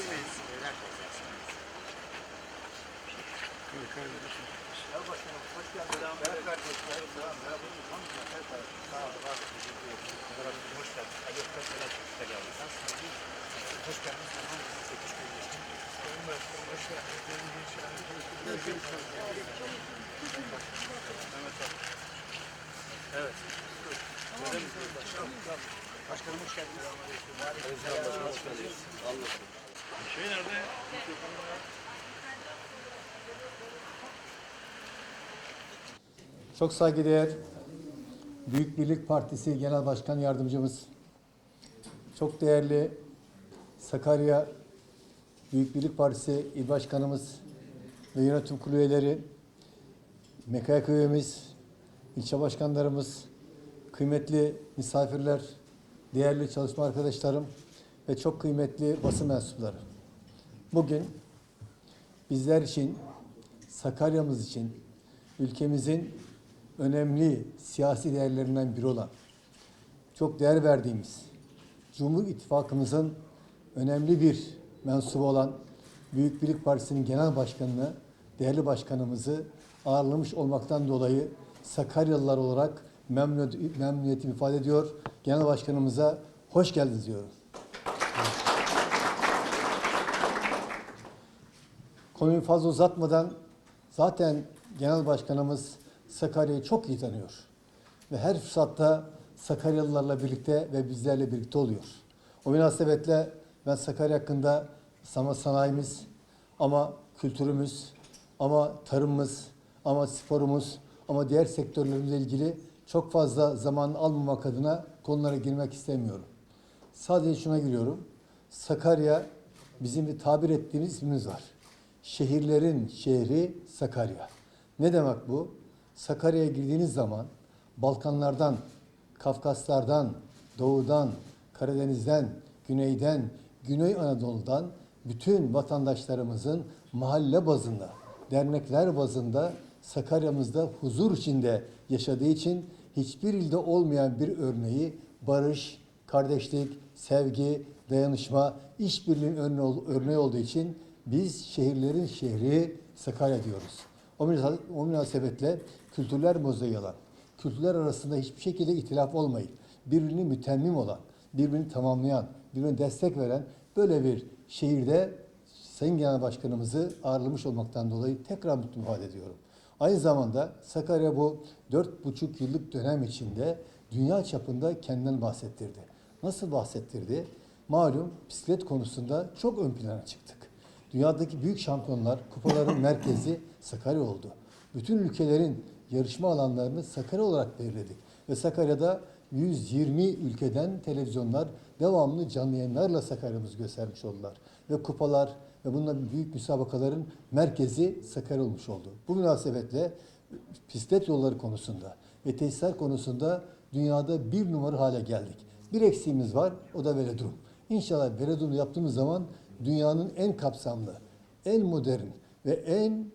Siz neler yazarsınız? Ya başkanım hoş geldiniz. Merhaba kardeşler. Selam. Merhaba. Sağ olun. Hoş geldiniz. Ali Ökten neler çıkışta geldiniz? Hoş geldiniz. Tamam. Sekiz gün geçti. Sayın Başkanım hoş geldiniz. Evet. Başkanım hoş geldiniz. Şey nerede? Çok saygıdeğer Büyük Birlik Partisi Genel Başkan Yardımcımız, çok değerli Sakarya Büyük Birlik Partisi İl Başkanımız ve yönetim kurulu üyeleri, MKK üyemiz, ilçe başkanlarımız, kıymetli misafirler, değerli çalışma arkadaşlarım ve çok kıymetli basın mensupları. Bugün bizler için, Sakarya'mız için, ülkemizin önemli siyasi değerlerinden biri olan, çok değer verdiğimiz, Cumhur İttifakımızın önemli bir mensubu olan Büyük Birlik Partisi'nin genel başkanını, değerli başkanımızı ağırlamış olmaktan dolayı Sakaryalılar olarak memnun, memnuniyetimi ifade ediyor. Genel başkanımıza hoş geldiniz diyorum. Konuyu fazla uzatmadan zaten genel başkanımız Sakarya'yı çok iyi tanıyor. Ve her fırsatta Sakaryalılarla birlikte ve bizlerle birlikte oluyor. O münasebetle ben Sakarya hakkında ama sanayimiz, ama kültürümüz, ama tarımımız, ama sporumuz, ama diğer sektörlerimizle ilgili çok fazla zaman almamak adına konulara girmek istemiyorum. Sadece şuna giriyorum. Sakarya bizim bir tabir ettiğimiz ismimiz var. Şehirlerin şehri Sakarya. Ne demek bu? Sakarya'ya girdiğiniz zaman Balkanlardan, Kafkaslardan, Doğudan, Karadeniz'den, Güney'den, Güney Anadolu'dan bütün vatandaşlarımızın mahalle bazında, dernekler bazında Sakarya'mızda huzur içinde yaşadığı için hiçbir ilde olmayan bir örneği barış, kardeşlik, sevgi, dayanışma, işbirliğinin örneği, ol- örneği olduğu için biz şehirlerin şehri Sakarya diyoruz. O, münasebet- o münasebetle kültürler mozaiği olan, kültürler arasında hiçbir şekilde ihtilaf olmayıp, birbirini mütemmim olan, birbirini tamamlayan, birbirine destek veren böyle bir şehirde Sayın Genel Başkanımızı ağırlamış olmaktan dolayı tekrar mutlu ifade ediyorum. Aynı zamanda Sakarya bu dört buçuk yıllık dönem içinde dünya çapında kendinden bahsettirdi. Nasıl bahsettirdi? Malum bisiklet konusunda çok ön plana çıktık. Dünyadaki büyük şampiyonlar, kupaların merkezi Sakarya oldu. Bütün ülkelerin yarışma alanlarını Sakarya olarak belirledik. Ve Sakarya'da 120 ülkeden televizyonlar devamlı canlı yayınlarla Sakarya'mızı göstermiş oldular. Ve kupalar ve bunların büyük müsabakaların merkezi Sakarya olmuş oldu. Bu münasebetle bisiklet yolları konusunda ve tesisler konusunda dünyada bir numara hale geldik. Bir eksiğimiz var, o da velodrom. İnşallah velodromu yaptığımız zaman dünyanın en kapsamlı, en modern ve en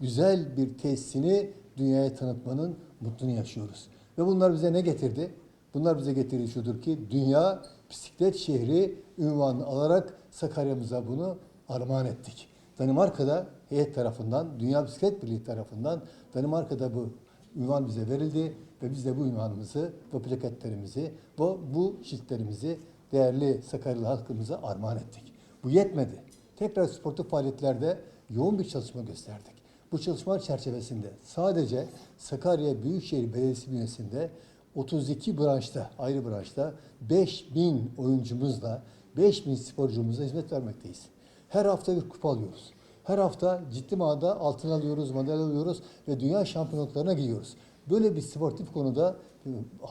güzel bir tesisini dünyaya tanıtmanın mutluluğunu yaşıyoruz. Ve bunlar bize ne getirdi? Bunlar bize getirdiği şudur ki dünya bisiklet şehri ünvanını alarak Sakarya'mıza bunu armağan ettik. Danimarka'da heyet tarafından, Dünya Bisiklet Birliği tarafından Danimarka'da bu ünvan bize verildi ve biz de bu ünvanımızı, bu plaketlerimizi, bu, bu şiltlerimizi değerli Sakaryalı halkımıza armağan ettik. Bu yetmedi. Tekrar sportif faaliyetlerde yoğun bir çalışma gösterdik. Bu çalışmalar çerçevesinde sadece Sakarya Büyükşehir Belediyesi bünyesinde 32 branşta, ayrı branşta 5000 oyuncumuzla, 5000 sporcumuzla hizmet vermekteyiz. Her hafta bir kupa alıyoruz. Her hafta ciddi manada altın alıyoruz, madalya alıyoruz ve dünya şampiyonluklarına gidiyoruz. Böyle bir sportif konuda e,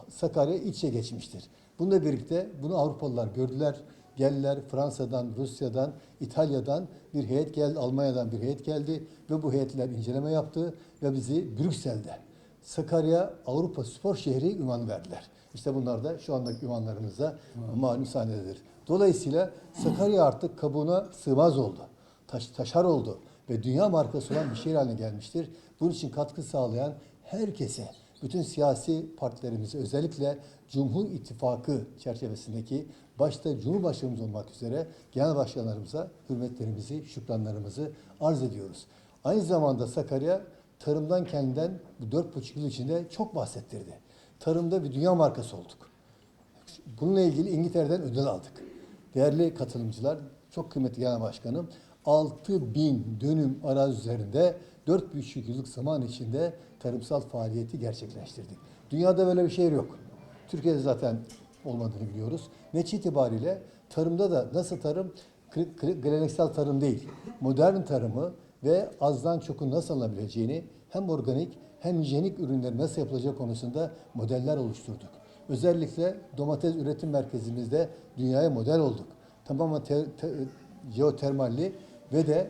Sakarya iç içe geçmiştir. Bununla birlikte bunu Avrupalılar gördüler. Geldiler Fransa'dan, Rusya'dan, İtalya'dan bir heyet geldi, Almanya'dan bir heyet geldi ve bu heyetler inceleme yaptı ve bizi Brüksel'de Sakarya Avrupa Spor Şehri ünvanı verdiler. İşte bunlar da şu andaki ünvanlarımızda malum sahnededir. Dolayısıyla Sakarya artık kabuğuna sığmaz oldu. Taş, taşar oldu ve dünya markası olan bir şehir haline gelmiştir. Bunun için katkı sağlayan herkese bütün siyasi partilerimizi özellikle Cumhur İttifakı çerçevesindeki başta Cumhurbaşkanımız olmak üzere genel başkanlarımıza hürmetlerimizi, şükranlarımızı arz ediyoruz. Aynı zamanda Sakarya tarımdan kendinden bu dört buçuk yıl içinde çok bahsettirdi. Tarımda bir dünya markası olduk. Bununla ilgili İngiltere'den ödül aldık. Değerli katılımcılar, çok kıymetli genel başkanım, 6 bin dönüm arazi üzerinde 4,5 yıllık zaman içinde tarımsal faaliyeti gerçekleştirdik. Dünyada böyle bir şey yok. Türkiye'de zaten olmadığını biliyoruz. Netice itibariyle tarımda da nasıl tarım? Geleneksel tarım değil. Modern tarımı ve azdan çoku nasıl alınabileceğini hem organik hem hijyenik ürünler nasıl yapılacağı konusunda modeller oluşturduk. Özellikle domates üretim merkezimizde dünyaya model olduk. Tamamen te- te- jeotermalli ve de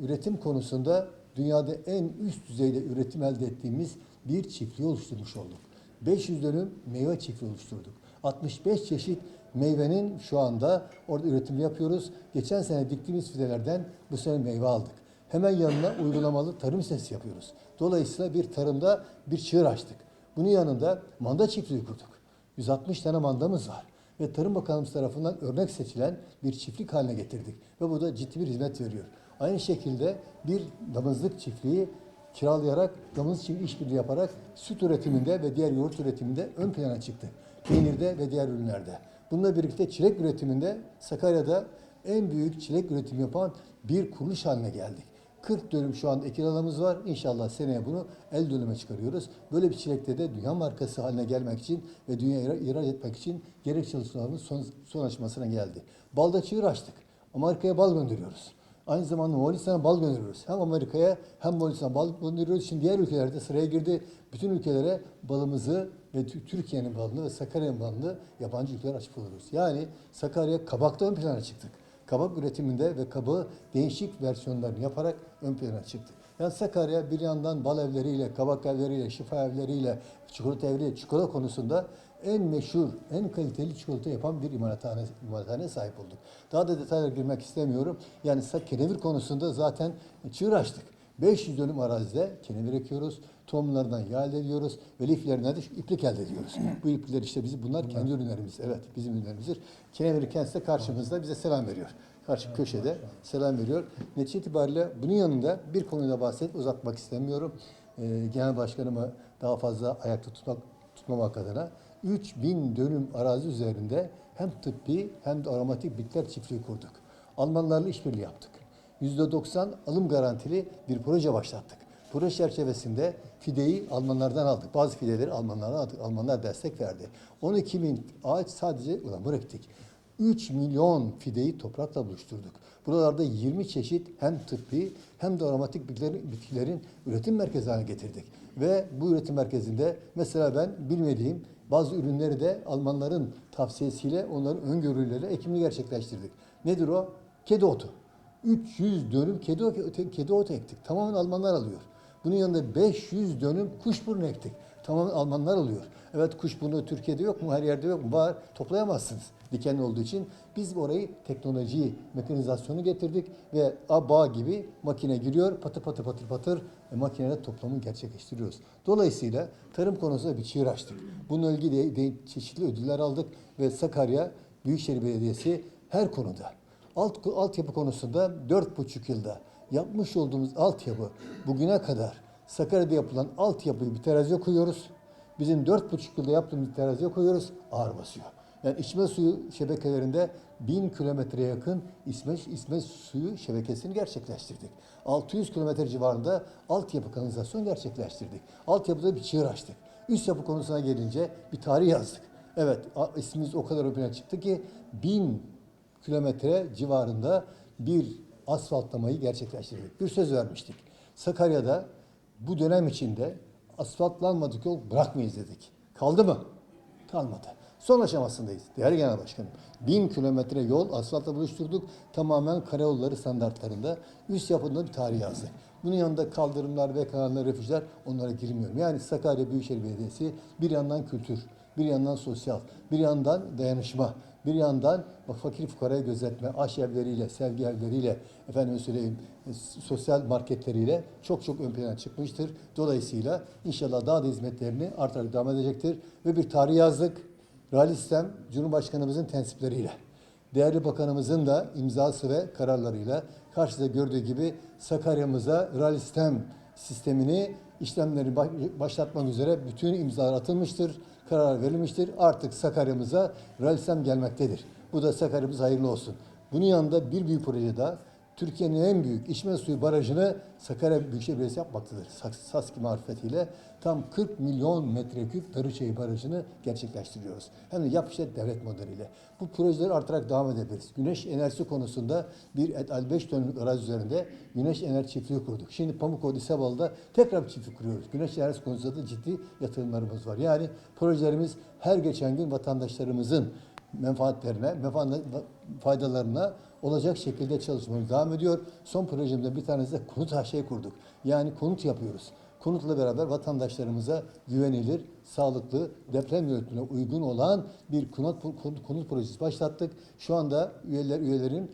üretim konusunda dünyada en üst düzeyde üretim elde ettiğimiz bir çiftliği oluşturmuş olduk. 500 dönüm meyve çiftliği oluşturduk. 65 çeşit meyvenin şu anda orada üretimi yapıyoruz. Geçen sene diktiğimiz fidelerden bu sene meyve aldık. Hemen yanına uygulamalı tarım sitesi yapıyoruz. Dolayısıyla bir tarımda bir çığır açtık. Bunun yanında manda çiftliği kurduk. 160 tane mandamız var ve Tarım Bakanımız tarafından örnek seçilen bir çiftlik haline getirdik ve bu da ciddi bir hizmet veriyor. Aynı şekilde bir damızlık çiftliği kiralayarak, damızlık çiftliği işbirliği yaparak süt üretiminde ve diğer yoğurt üretiminde ön plana çıktı. Peynirde ve diğer ürünlerde. Bununla birlikte çilek üretiminde Sakarya'da en büyük çilek üretimi yapan bir kuruluş haline geldik. 40 dönüm şu an ekin alanımız var. İnşallah seneye bunu el dönüme çıkarıyoruz. Böyle bir çilekte de dünya markası haline gelmek için ve dünyaya ihraç etmek için gerek çalışmalarımız son, son aşamasına geldi. Balda çığır açtık. Amerika'ya bal gönderiyoruz. Aynı zamanda Moğolistan'a bal gönderiyoruz. Hem Amerika'ya hem Moğolistan'a bal gönderiyoruz. Şimdi diğer ülkelerde sıraya girdi. Bütün ülkelere balımızı ve Tü- Türkiye'nin balını ve Sakarya'nın balını yabancı ülkelere açık oluyoruz. Yani Sakarya kabakta ön plana çıktık. Kabak üretiminde ve kabağı değişik versiyonlarını yaparak ön plana çıktı. Yani Sakarya bir yandan bal evleriyle, kabak evleriyle, şifa evleriyle, çikolata evleriyle, çikolata konusunda en meşhur, en kaliteli çikolata yapan bir imalathane, imalathaneye sahip olduk. Daha da detaylara girmek istemiyorum. Yani kenevir konusunda zaten çığır açtık. 500 dönüm arazide kenevir ekiyoruz. Tohumlardan yağ elde ediyoruz ve liflerinden de iplik elde ediyoruz. Bu iplikler işte biz bunlar kendi ürünlerimiz. Evet bizim ürünlerimizdir. Kenevir kendisi de karşımızda bize selam veriyor. Karşı köşede selam veriyor. Netice itibariyle bunun yanında bir konuda bahsedip uzatmak istemiyorum. Ee, Genel Başkanımı daha fazla ayakta tutmak, tutmamak adına 3000 dönüm arazi üzerinde hem tıbbi hem de aromatik bitkiler çiftliği kurduk. Almanlarla işbirliği yaptık. %90 alım garantili bir proje başlattık. Proje çerçevesinde fideyi Almanlardan aldık. Bazı fideleri Almanlardan aldık. Almanlar destek verdi. 12 bin ağaç sadece ılamur ektik. 3 milyon fideyi toprakla buluşturduk. Buralarda 20 çeşit hem tıbbi hem de aromatik bitkilerin, bitkilerin üretim merkezi haline getirdik. Ve bu üretim merkezinde mesela ben bilmediğim bazı ürünleri de Almanların tavsiyesiyle onların öngörüleriyle ekimini gerçekleştirdik. Nedir o? Kedi otu. 300 dönüm kedi, otu- kedi otu ektik. Tamamen Almanlar alıyor. Bunun yanında 500 dönüm kuşburnu ektik. Tamamen Almanlar alıyor. Evet kuşburnu Türkiye'de yok mu? Her yerde yok mu? Var. Toplayamazsınız dikenli olduğu için. Biz orayı teknolojiyi, mekanizasyonu getirdik ve bağ gibi makine giriyor. Patır patır patır patır e, makineyle toplamı gerçekleştiriyoruz. Dolayısıyla tarım konusunda bir çığır açtık. Bununla ilgili de, çeşitli ödüller aldık ve Sakarya Büyükşehir Belediyesi her konuda alt altyapı konusunda dört buçuk yılda yapmış olduğumuz altyapı bugüne kadar Sakarya'da yapılan altyapıyı bir teraziye koyuyoruz. Bizim dört buçuk yılda yaptığımız teraziye koyuyoruz, ağır basıyor. Yani içme suyu şebekelerinde bin kilometreye yakın içme, içme suyu şebekesini gerçekleştirdik. 600 kilometre civarında altyapı kanalizasyon gerçekleştirdik. Altyapıda bir çığır açtık. Üst yapı konusuna gelince bir tarih yazdık. Evet ismimiz o kadar plana çıktı ki bin kilometre civarında bir asfaltlamayı gerçekleştirdik. Bir söz vermiştik. Sakarya'da bu dönem içinde asfaltlanmadık yol bırakmayız dedik. Kaldı mı? Kalmadı. Son aşamasındayız. Değerli Genel Başkanım. Bin kilometre yol asfaltla buluşturduk. Tamamen karayolları standartlarında. Üst yapında bir tarih yazdık. Bunun yanında kaldırımlar ve kanallar, refüjler onlara girmiyorum. Yani Sakarya Büyükşehir Belediyesi bir yandan kültür, bir yandan sosyal, bir yandan dayanışma, bir yandan bak fakir fukarayı gözetme, aş evleriyle, sevgi evleriyle, efendim söyleyeyim e, sosyal marketleriyle çok çok ön plana çıkmıştır. Dolayısıyla inşallah daha da hizmetlerini artarak devam edecektir. Ve bir tarih yazdık. Real İslam Cumhurbaşkanımızın tensipleriyle. Değerli Bakanımızın da imzası ve kararlarıyla karşıda gördüğü gibi Sakarya'mıza Real İslam sistemini işlemleri baş- başlatmak üzere bütün imzalar atılmıştır, karar verilmiştir. Artık Sakarya'mıza Real İslam gelmektedir. Bu da Sakarya'mız hayırlı olsun. Bunun yanında bir büyük proje daha Türkiye'nin en büyük içme suyu barajını Sakarya Büyükşehir Belediyesi yapmaktadır. Sas- SASKİ marifetiyle tam 40 milyon metreküp Darıçayı Barajı'nı gerçekleştiriyoruz. Hem de yap işlet devlet modeliyle. Bu projeleri artarak devam edebiliriz. Güneş enerjisi konusunda bir 55 tonluk arazi üzerinde güneş enerji çiftliği kurduk. Şimdi Pamukkale Sebalı'da tekrar bir çiftlik kuruyoruz. Güneş enerjisi konusunda da ciddi yatırımlarımız var. Yani projelerimiz her geçen gün vatandaşlarımızın menfaatlerine, menfaat- faydalarına olacak şekilde çalışmamız devam ediyor. Son projemizde bir tanesi de konut HŞ kurduk. Yani konut yapıyoruz. Konutla beraber vatandaşlarımıza güvenilir, sağlıklı, deprem yönetimine uygun olan bir konut, konut projesi başlattık. Şu anda üyeler üyelerin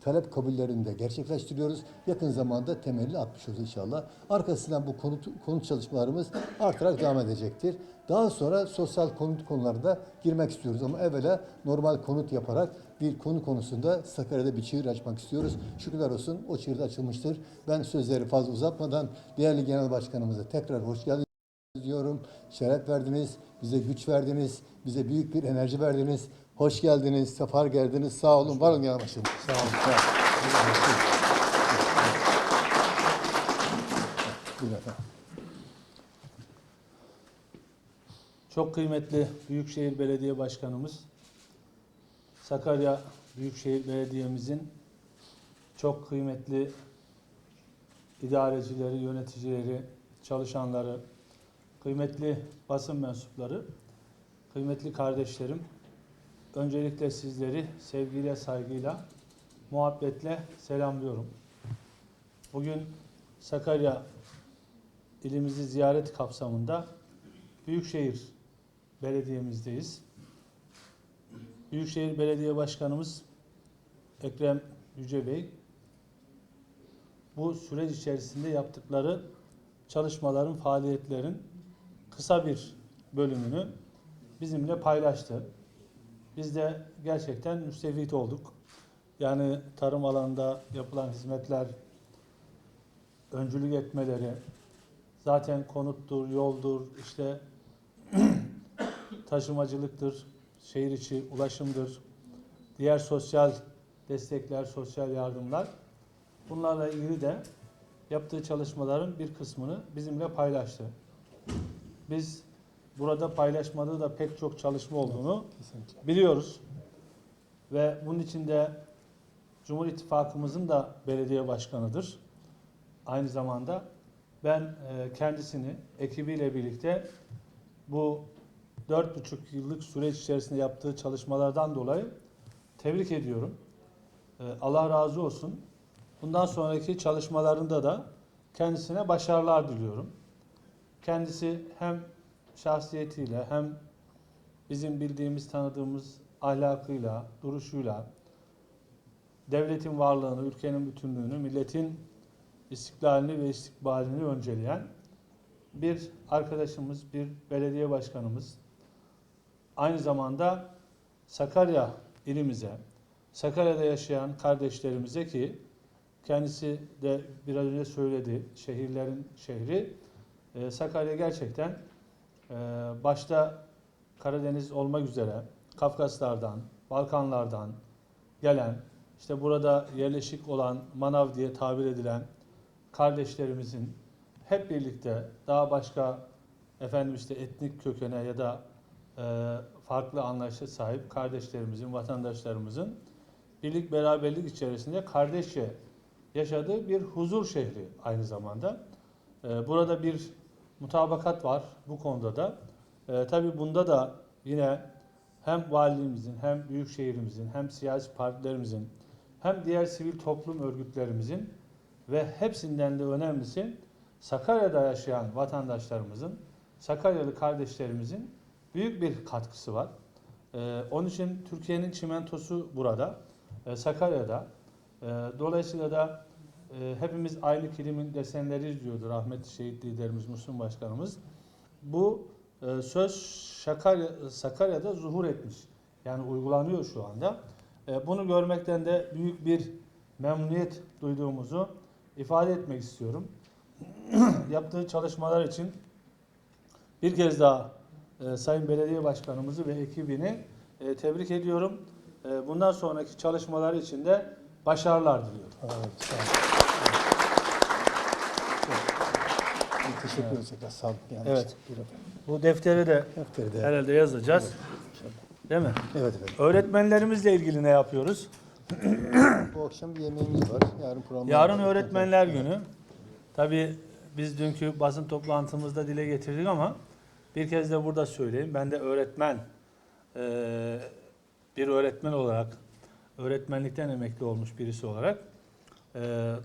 talep kabullerini de gerçekleştiriyoruz. Yakın zamanda temelini atmış olacağız inşallah. Arkasından bu konut, konut çalışmalarımız artarak devam edecektir. Daha sonra sosyal konut konularında girmek istiyoruz ama evvela normal konut yaparak bir konu konusunda Sakarya'da bir çığır açmak istiyoruz. Şükürler olsun o çığır açılmıştır. Ben sözleri fazla uzatmadan değerli genel başkanımıza tekrar hoş geldiniz diyorum. Şeref verdiniz, bize güç verdiniz, bize büyük bir enerji verdiniz. Hoş geldiniz, sefer geldiniz. Sağ olun, var olun başkanım. Sağ olun. Sağ olun. Buyurun efendim. Çok kıymetli Büyükşehir Belediye Başkanımız, Sakarya Büyükşehir Belediye'mizin çok kıymetli idarecileri, yöneticileri, çalışanları, kıymetli basın mensupları, kıymetli kardeşlerim, öncelikle sizleri sevgiyle, saygıyla, muhabbetle selamlıyorum. Bugün Sakarya ilimizi ziyaret kapsamında Büyükşehir Belediye'mizdeyiz. Büyükşehir Belediye Başkanımız Ekrem Yüce Bey bu süreç içerisinde yaptıkları çalışmaların, faaliyetlerin kısa bir bölümünü bizimle paylaştı. Biz de gerçekten müstefit olduk. Yani tarım alanında yapılan hizmetler, öncülük etmeleri, zaten konuttur, yoldur, işte taşımacılıktır, şehir içi ulaşımdır, diğer sosyal destekler, sosyal yardımlar. Bunlarla ilgili de yaptığı çalışmaların bir kısmını bizimle paylaştı. Biz burada paylaşmadığı da pek çok çalışma olduğunu Kesinlikle. biliyoruz. Ve bunun içinde Cumhur İttifakımızın da belediye başkanıdır. Aynı zamanda ben e, kendisini ekibiyle birlikte bu dört buçuk yıllık süreç içerisinde yaptığı çalışmalardan dolayı tebrik ediyorum. E, Allah razı olsun. Bundan sonraki çalışmalarında da kendisine başarılar diliyorum. Kendisi hem şahsiyetiyle hem bizim bildiğimiz, tanıdığımız ahlakıyla, duruşuyla, devletin varlığını, ülkenin bütünlüğünü, milletin istiklalini ve istikbalini önceleyen bir arkadaşımız, bir belediye başkanımız. Aynı zamanda Sakarya ilimize, Sakarya'da yaşayan kardeşlerimize ki kendisi de biraz önce söyledi, şehirlerin şehri. Ee, Sakarya gerçekten e, başta Karadeniz olmak üzere Kafkaslardan, Balkanlardan gelen, işte burada yerleşik olan Manav diye tabir edilen kardeşlerimizin hep birlikte daha başka efendim işte etnik kökene ya da e, farklı anlayışa sahip kardeşlerimizin, vatandaşlarımızın birlik beraberlik içerisinde kardeşçe yaşadığı bir huzur şehri aynı zamanda. E, burada bir mutabakat var bu konuda da. E, tabii bunda da yine hem valiliğimizin, hem büyükşehirimizin, hem siyasi partilerimizin, hem diğer sivil toplum örgütlerimizin ve hepsinden de önemlisi Sakarya'da yaşayan vatandaşlarımızın, Sakaryalı kardeşlerimizin büyük bir katkısı var. Ee, onun için Türkiye'nin çimentosu burada, e, Sakarya'da. E, dolayısıyla da e, hepimiz aynı kilimin desenleri izliyordu rahmetli şehit liderimiz Musun Başkanımız. Bu e, söz Sakarya, Sakarya'da zuhur etmiş. Yani uygulanıyor şu anda. E, bunu görmekten de büyük bir memnuniyet duyduğumuzu ifade etmek istiyorum. Yaptığı çalışmalar için bir kez daha e, Sayın Belediye Başkanımızı ve ekibini e, tebrik ediyorum. E, bundan sonraki çalışmalar için de başarılar diliyorum. Evet, sağ olun. Evet. Teşekkür ederiz tekrar. Sağ olun. Yani Evet. ederim. Bu defteri de Defteri de- herhalde yazacağız. Değil mi? Evet efendim. Öğretmenlerimizle ilgili ne yapıyoruz? Bu akşam bir yemeğimiz var. Yarın program Yarın Öğretmenler Günü. Tabii biz dünkü basın toplantımızda dile getirdik ama bir kez de burada söyleyeyim. Ben de öğretmen, eee, bir öğretmen olarak, öğretmenlikten emekli olmuş birisi olarak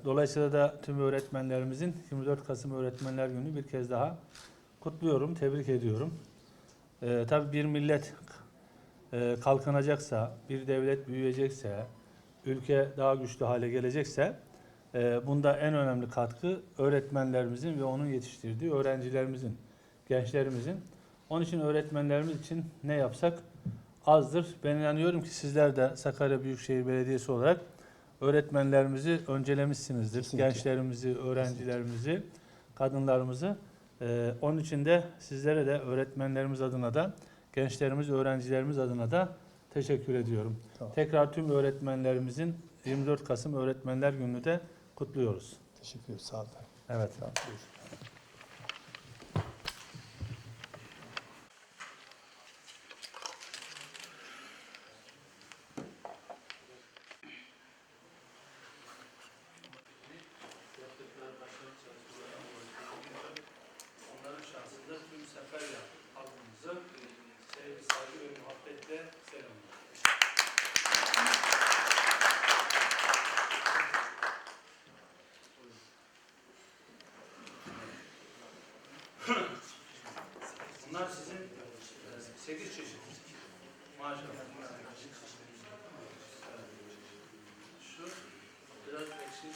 dolayısıyla da tüm öğretmenlerimizin 24 Kasım Öğretmenler Günü bir kez daha kutluyorum, tebrik ediyorum. Eee tabii bir millet eee, kalkınacaksa, bir devlet büyüyecekse, ülke daha güçlü hale gelecekse e, bunda en önemli katkı öğretmenlerimizin ve onun yetiştirdiği öğrencilerimizin, gençlerimizin. Onun için öğretmenlerimiz için ne yapsak azdır. Ben inanıyorum ki sizler de Sakarya Büyükşehir Belediyesi olarak öğretmenlerimizi öncelemişsinizdir. Kesinlikle. Gençlerimizi, öğrencilerimizi, kadınlarımızı. E, onun için de sizlere de öğretmenlerimiz adına da, gençlerimiz, öğrencilerimiz adına da teşekkür ediyorum. Tamam. Tekrar tüm öğretmenlerimizin 24 Kasım Öğretmenler Günü'nü de kutluyoruz. Teşekkür ederiz. Sağ olun. Evet. Onların şahsında tüm Sakarya halkımızı sevgi, saygı ve muhabbetle selamlıyorum. Bunlar sizin 8 çeşit. Maşallah. Şu biraz eksik.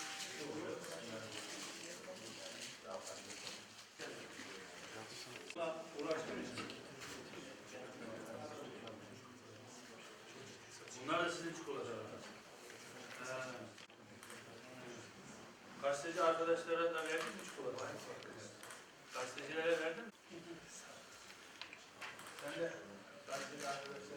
Uğraşmayacağım. Sizin çikolatalarınız. Ha. Gazeteci arkadaşlara da verdin mi çikolata? Gazetecilere verdin mi? Sen de gazeteci arkadaşlara.